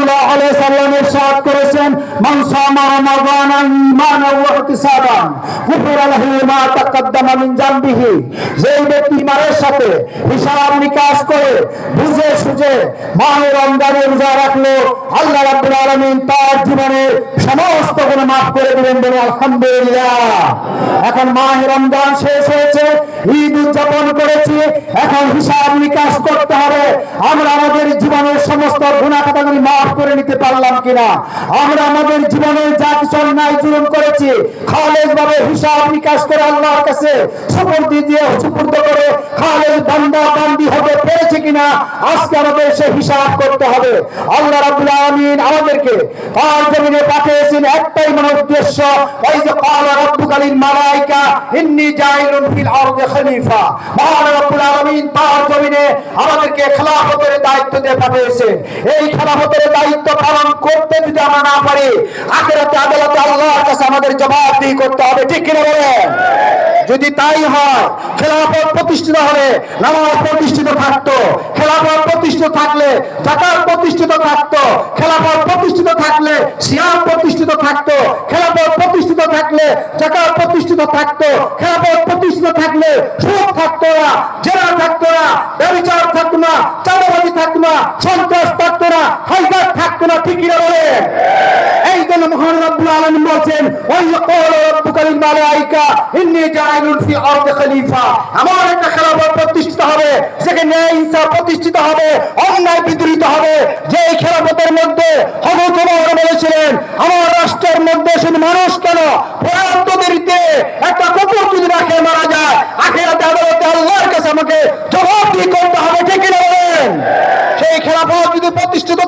মা করে জীবনের সমস্ত মাফ করে দিবেন বলে আলহামদুলিল্লাহ। এখন মাহে রমজান শেষ হয়েছে, ঈদ উদযাপন করেছি, এখন হিসাব নিকাশ করতে হবে। আমরা আমাদের জীবনের সমস্ত গুণা মাফ করে নিতে পারলাম কিনা? আমরা আমাদের জীবনে যা কিছু অন্যায় জুলুম করেছি খালেজ ভাবে হিসাব নিকাশ করে আল্লাহর কাছে সুপর্দি দিয়ে সুপুর্দ করে খালেজ কিনা, আজকে আমাদের সে হিসাব করতে হবে। আল্লাহ রাবুল আলমিন আমাদেরকে তার জমিনে পাঠিয়েছেন একটাই মানে উদ্দেশ্য, ওই যে পালা রব্বুকালীন মালাইকা, ইন্নি জাইলুন ফিল আরদে খলিফা। মহান রব্বুল আলমিন তার জমিনে আমাদেরকে খেলাফতের দায়িত্ব দিয়ে পাঠিয়েছেন। এই খেলাফতের দায়িত্ব পালন করতে যদি আমরা না পারি, আখেরাতে আদালতে আল্লাহর কাছে আমাদের জবাবদিহি করতে হবে, ঠিক কিনা বলেন? যদি তাই হয়, খেলাফত প্রতিষ্ঠিত হলে নামাজ প্রতিষ্ঠিত থাকতো, খেলাফত প্রতিষ্ঠিত থাকলে জাকাত প্রতিষ্ঠিত থাকতো, খেলাফত প্রতিষ্ঠিত থাকলে সিয়াম প্রতিষ্ঠিত থাকতো থাকলে জাকাত প্রতিষ্ঠিত থাকতো, খেলাফত প্রতিষ্ঠিত থাকলে সুখ থাকতো না জেলা থাকতো না, ব্যবচার থাকতো না, চাঁদাবাজি থাকতো না, সন্ত্রাস থাকতো না হাইজার থাকতো না, ঠিক কিনা বলেন? এই জন্য মহান রব্বুল বলছেন ওই ক্বালা রাব্বুকা লিল মালাইকা, ইন্নী ফি খলিফা। আমার একটা খেলাফত প্রতিষ্ঠিত হবে সেখানে ন্যায় ইনসাফ প্রতিষ্ঠিত হবে, অন্যায় বিদ্রোহিত হবে যে এই খেলাফতের মধ্যে হযরত ওমর বলেছিলেন আমার রাষ্ট্রের মানুষ কেন? প্রয়াত একটা কুকুর যদি রাখে মারা যায় আখের আদালতে আল্লাহর কাছে আমাকে জবাব দিয়ে করতে হবে, ঠিক সেই খেলাফত যদি প্রতিষ্ঠিত